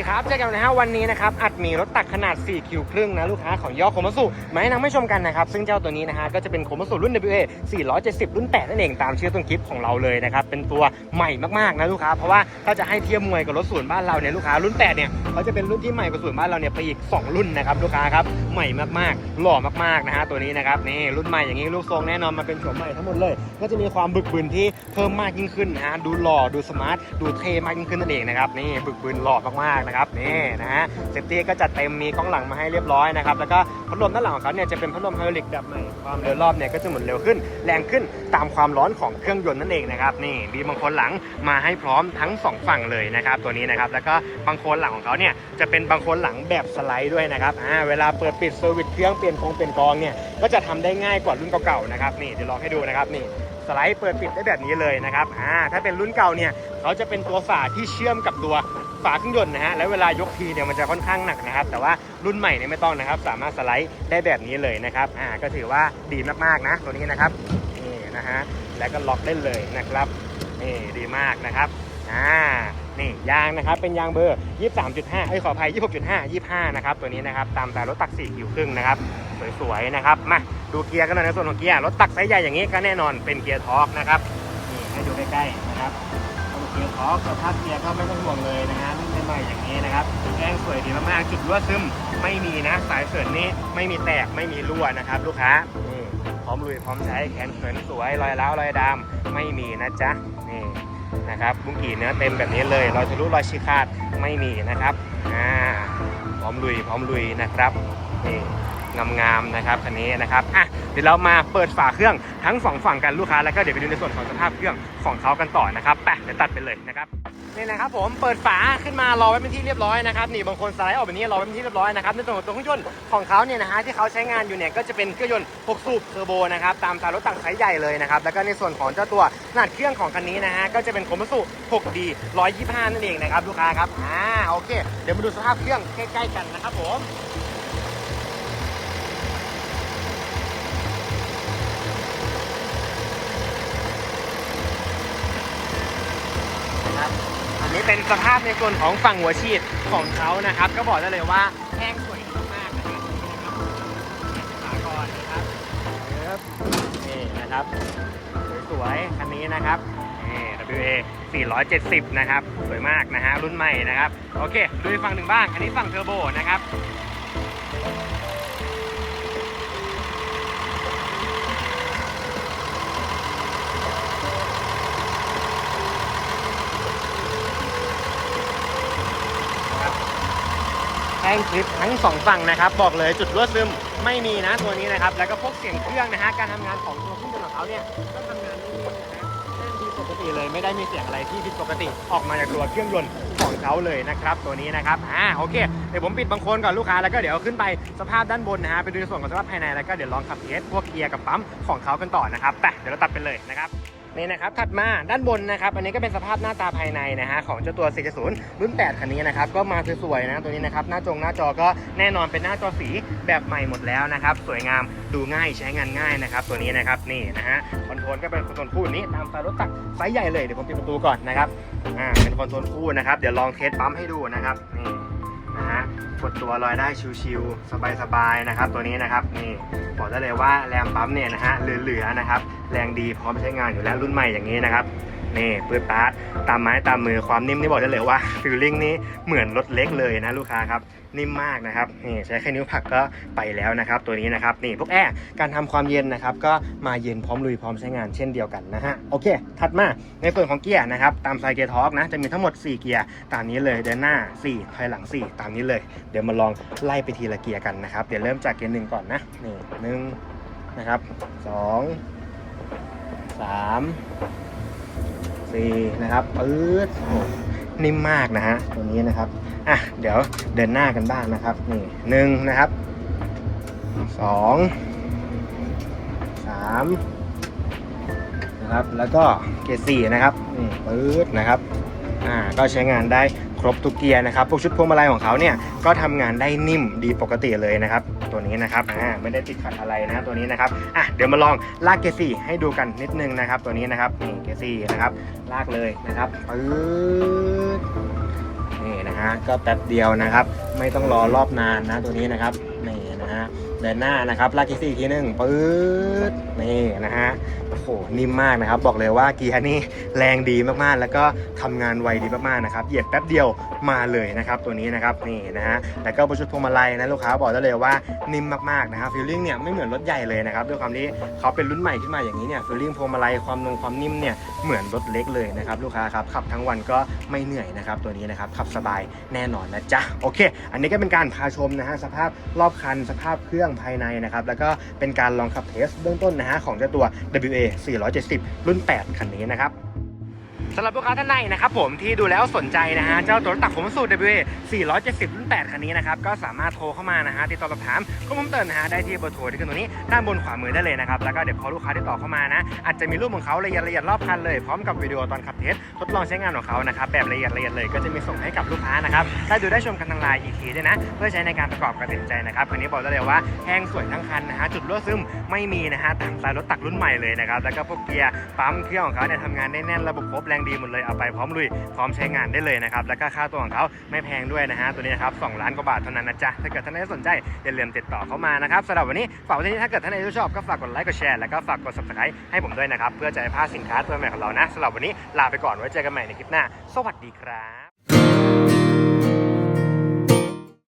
ดีครับ เจอกันนะฮะวันนี้นะครับอัดมีรถตักขนาด 4 คิวครึ่งนะลูกค้าของย่อโคมัสุมาแนะนำให้ชมกันนะครับ ซึ่งเจ้าตัวนี้นะฮะก็จะเป็นโคมัสุรุ่น WA 470 รุ่น 8 นั่นเองตามชื่อต้นคลิปของเราเลยนะครับ เป็นตัวใหม่มากๆนะลูกค้า เพราะว่าถ้าจะให้เทียบมวยกับรถศูนย์บ้านเราเนี่ยลูกค้ารุ่น 8 เนี่ยเขาจะเป็นรุ่นที่ใหม่กว่าศูนย์บ้านเราเนี่ยไปอีก 2 รุ่นนะครับลูกค้าครับใหม่มากๆ หล่อมากๆนะฮะตัวนี้นะครับนี่รุ่นใหม่อย่างนี้ลูกทรงแน่นอนมาเป็นโฉมใหม่ทั้งหมดเลย ก็จะมีความบึกบึนที่เพิ่มมากยิ่งขึ้นนะฮะดูหล่อดูสมาร์ทดูเท่มากยิ่งขึ้นนั่นเองนะครับนี่บึกบึนหล่อมากๆนะครับนี่นะฮะเซฟตี้ก็จัดเต็มมีกล้องหลังมาให้เรียบร้อยนะครับแล้วก็พัดลมด้านหลังของเขาเนี่ยจะเป็นพัดลมไฮดรอลิกแบบใหม่ความเร็วรอบเนี่ยก็จะหมุนเร็วขึ้น แรงขึ้นตามความร้อนของเครื่องยนต์นั่นเองนะครับนี่มีบางคนหลังมาให้พร้อมทั้งสองฝั่งเลยนะครับตัวนี้นะครับแล้วก็บางคนหลังของเขาเนี่ยจะเป็นบางคนหลังแบบสไลด์ด้วยนะครับอ่าเวลาเปิดปิดเซอร์วิสเครื่องเปลี่ยนกองเปลี่ยนกองเนี่ยก็จะทำได้ง่ายกว่ารุ่นเก่าๆนะครับนี่เดี๋ยวลองให้ดูนะครับนี่สไลด์เปิดปิดได้แบบนี้เลยนะครับอ่าถ้าเป็นรุ่นเก่าเนี่ยเขาจะเป็นตัวฝาที่เชื่อมกับตัว ฝาเครื่องยนต์นะฮะแล้วเวลายกทีเนี่ยมันจะค่อนข้างหนักนะครับ แต่ว่ารุ่นใหม่เนี่ยไม่ต้องนะครับ สามารถสไลด์ได้แบบนี้เลยนะครับอ่าก็ถือว่าดีมากๆนะ ตัวนี้นะครับนี่นะฮะแล้วก็ล็อกได้เลยนะครับนี่ดีมากนะครับอ่านี่ยางนะครับเป็นยางเบอร์ 23.5เอ้ยขออภัย 26.5 25 นะครับ ตัวนี้นะครับ ตามแต่รถตัก4คิวครึ่งนะครับ สวยๆนะครับ มาดูเกียร์กันหน่อยในส่วนของเกียร์ รถตักไซส์ใหญ่อย่างนี้ก็แน่นอนเป็นเกียร์ทอร์กนะครับ นี่ให้ดูใกล้ๆนะครับ เอาเกียร์ทอร์กสภาพเกียร์ก็ไม่ต้องห่วงเลยนะฮะรุ่นใหม่ๆอย่างนี้นะครับแกงสวยดีมากๆจุดรั่วซึมไม่มีนะ สายเสรินนี้ไม่มีแตกไม่มีรั่วนะครับ ลูกค้านี่พร้อมลุยพร้อมใช้แขนเขินสวยรอยร้าวรอยดำไม่มีนะจ๊ะนี่นะครับบุ้งกี่เนื้อเต็มแบบนี้เลยรอยทะลุรอยฉีกขาดไม่มีนะครับอ่าพร้อมลุยพร้อมลุยนะครับนี่ งามๆนะครับคันนี้นะครับอะเดี๋ยวเรามาเปิดฝาเครื่องทั้งสองฝั่งกันลูกค้าแล้วก็เดี๋ยวไปดูในส่วนของสภาพเครื่องของเขากันต่อนะครับไปเดี๋ยวตัดไปเลยนะครับนี่นะครับผมเปิดฝาขึ้นมารอไว้เป็นที่เรียบร้อยนะครับนี่บางคนสไลด์ออกแบบนี้รอไว้เป็นที่เรียบร้อยนะครับในส่วนของตัวเครื่องยนต์ของเขาเนี่ยนะฮะที่เขาใช้งานอยู่เนี่ยก็จะเป็นเครื่องยนต์6สูบเทอร์โบนะครับตามสายรถตักไซส์ใหญ่เลยนะครับแล้วก็ในส่วนของเจ้าตัวขนาดเครื่องของคันนี้นะฮะก็จะเป็นโคมัสุ 6D 125 นั่นเองนะครับลูกค้าครับอ่าโอเค เดี๋ยวมาดูสภาพเครื่องใกล้ๆกันนะครับผม นะครับอันนี้ เป็นสภาพในส่วนของฝั่งหัวฉีดของเขานะครับ ก็บอกได้เลยว่าแห้งสวยมากๆนะครับนะครับขาก่อนนะครับปึ๊บนี่นะครับ สวยๆคันนี้นะครับนี่ WA 470 นะครับ สวยมากนะฮะรุ่นใหม่นะครับ โอเคดูฝั่งหนึ่งบ้าง อันนี้ฝั่งเทอร์โบนะครับ งคลิปทั้งสองฝั่งนะครับ บอกเลยจุดรั่วซึมไม่มีนะตัวนี้นะครับ แล้วก็พวกเสียงเครื่องนะฮะการทำงานของตัวเครื่องยนต์ของเขาเนี่ยก็ทำงานได้ดีนะฮะปกติเลยไม่ได้มีเสียงอะไรที่ผิดปกติออกมาจากตัวเครื่องยนต์ของเขาเลยนะครับ ตัวนี้นะครับอ่าโอเคเดี๋ยวผมปิดบางคนก่อนลูกค้าแล้วก็เดี๋ยวขึ้นไปสภาพด้านบนนะฮะไปดูในส่วนของสภาพภายในแล้วก็เดี๋ยวลองขับเทสพวกเกียร์กับปั๊มของเขากันต่อนะครับไปเดี๋ยวเราตัดไปเลยนะครับ นี่นะครับถัดมาด้านบนนะครับ อันนี้ก็เป็นสภาพหน้าตาภายในนะฮะของเจ้าตัว 470 รุ่น 8 คันนี้นะครับ ก็มาสวยๆนะตัวนี้นะครับ หน้าจงหน้าจอก็แน่นอนเป็นหน้าจอสีแบบใหม่หมดแล้วนะครับ สวยงามดูง่ายใช้งานง่ายนะครับ ตัวนี้นะครับนี่นะฮะคอนโทรลก็เป็นคอนโทรลคู่นี้ตามสายรถตักไซส์ใหญ่เลยเดี๋ยวผมปิดประตูก่อนนะครับอ่าเป็นคอนโทรลคู่นะครับเดี๋ยวลองเทสปั๊มให้ดูนะครับนี่ กดตัวลอยได้ชิวๆสบายๆนะครับ ตัวนี้นะครับนี่บอกได้เลยว่าแรงปั๊มเนี่ยนะฮะเหลือๆนะครับ แรงดีพร้อมใช้งานอยู่แล้วรุ่นใหม่อย่างนี้นะครับ นี่ปืดปาร์ตตามไม้ตามมือความนิ่มนี่บอกได้เลยว่าฟิลลิ่งนี้เหมือนรถเล็กเลยนะลูกค้าครับนิ่มมากนะครับนี่ใช้แค่นิ้วผักก็ไปแล้วนะครับ ตัวนี้นะครับนี่พวกแอร์การทำความเย็นนะครับ ก็มาเย็นพร้อมลุยพร้อมใช้งานเช่นเดียวกันนะฮะโอเค ถัดมาในส่วนของเกียร์นะครับตามไซเกียร์ทอร์กนะจะมีทั้งหมด 4 เกียร์ตามนี้เลยเดินหน้า 4 ถอยหลัง 4 ตามนี้เลย เดี๋ยวมาลองไล่ไปทีละเกียร์กันนะครับเดี๋ยวเริ่มจากเกียร์หนึ่งก่อนนะนี่หนึ่งนะครับสองสาม สี่นะครับปื๊ดนิ่มมากนะฮะตัวนี้นะครับอะเดี๋ยวเดินหน้ากันบ้างนะครับนี่หนึ่งนะครับสองสามนะครับแล้วก็เกียร์สี่นะครับนี่ปื๊ดนะครับอ่าก็ใช้งานได้ ครบทุกเกียร์นะครับพวกชุดพวงมาลัยของเขาเนี่ยก็ทำงานได้นิ่มดีปกติเลยนะครับตัวนี้นะครับอ่าไม่ได้ติดขัดอะไรนะตัวนี้นะครับอะเดี๋ยวมาลองลากเกียร์สี่ให้ดูกันนิดนึงนะครับ ตัวนี้นะครับนี่เกียร์สี่นะครับลากเลยนะครับปื๊ดนี่นะฮะก็แป๊บเดียวนะครับ ไม่ต้องรอรอบนานนะตัวนี้นะครับ เดินหน้านะครับลากกีซี่อีกทีหนึ่งปื๊ดนี่นะฮะโอ้โหนิ่มมากนะครับ บอกเลยว่าเกียร์นี่แรงดีมากๆ แล้วก็ทำงานไวดีมากๆนะครับเหยียบแป๊บเดียวมาเลยนะครับ ตัวนี้นะครับนี่นะฮะแล้วก็บนชุดพวงมาลัยนะลูกค้าบอกได้เลยว่านิ่มมากๆนะครับฟีลลิ่งเนี่ยไม่เหมือนรถใหญ่เลยนะครับด้วยความที่เขาเป็นรุ่นใหม่ขึ้นมาอย่างนี้เนี่ยฟีลลิ่งพวงมาลัยความนงความนิ่มเนี่ยเหมือนรถเล็กเลยนะครับลูกค้าครับขับทั้งวันก็ไม่เหนื่อยนะครับตัวนี้นะครับขับสบายแน่นอนนะจ๊ะโอเค อันนี้ก็เป็นการพาชมนะฮะสภาพรอบคันสภาพเครื่องภายในนะครับ แล้วก็เป็นการลองขับเทสเบื้องต้นนะฮะของเจ้าตัว WA 470 รุ่น 8 คันนี้นะครับำหรับลูกค้าท่านใดนะครับผมที่ดูแล้วสนใจนะฮะเจ้าตัวรถตักผมสูตร WA 470รุ่น8คันนี้นะครับก็สามารถโทรเข้ามานะฮะติดต่อสอบถามข้อมูลเติมนะฮะได้ที่เบอร์โทรที่ขึ้นตรงนี้ด้านบนขวามือได้เลยนะครับแล้วก็เดี๋ยวพอลูกค้าติดต่อเข้ามานะอาจจะมีรูปของเขาละเอียดละเอียดรอบคันเลยพร้อมกับวิดีโอตอนขับเทสทดลองใช้งานของเขานะครับแบบละเอียดละเอียดเลยก็จะมีส่งให้กับลูกค้านะครับได้ดูได้ชมกันทางไลน์อีกทีด้วยนะ เพื่อใช้ในการประกอบการตัดสินใจนะครับคันนี้บอกได้เลยว่าแห้งสวยทั้งคันนะฮะจุดรั่วซึมไม่มีนะฮะตามสไตล์รถตักรุ่นใหม่เลยนะครับแล้วก็พวกเกียร์ปั๊มเครื่องของเขาเนี่ยทำงานได้แน่นระบบครบแรงดหมดเลยเอาไปพร้อมลุยพร้อมใช้งานได้เลยนะครับแล้วก็ค่าตัวของเขาไม่แพงด้วยนะฮะตัวนี้นะครับสล้านกว่าบาทเท่านั้นนะจ๊ะถ้าเกิดท่านใดสนใจอย่าลืมติดต่อเข้ามานะครับสำหรับวันนี้ฝากไว้ที่นี่ถ้าเกิดท่านใดชอบก็ฝากกดไลค์กดแชร์แล้วก็ฝากกด subscribe ให้ผมด้วยนะครับเพื่อจะได้พลาดสินค้าตัวใหม่ของเรานะสำหรับวันนี้ลาไปก่อนไว้เจอกันใหม่ในคลิปหน้า สวัสดีครับ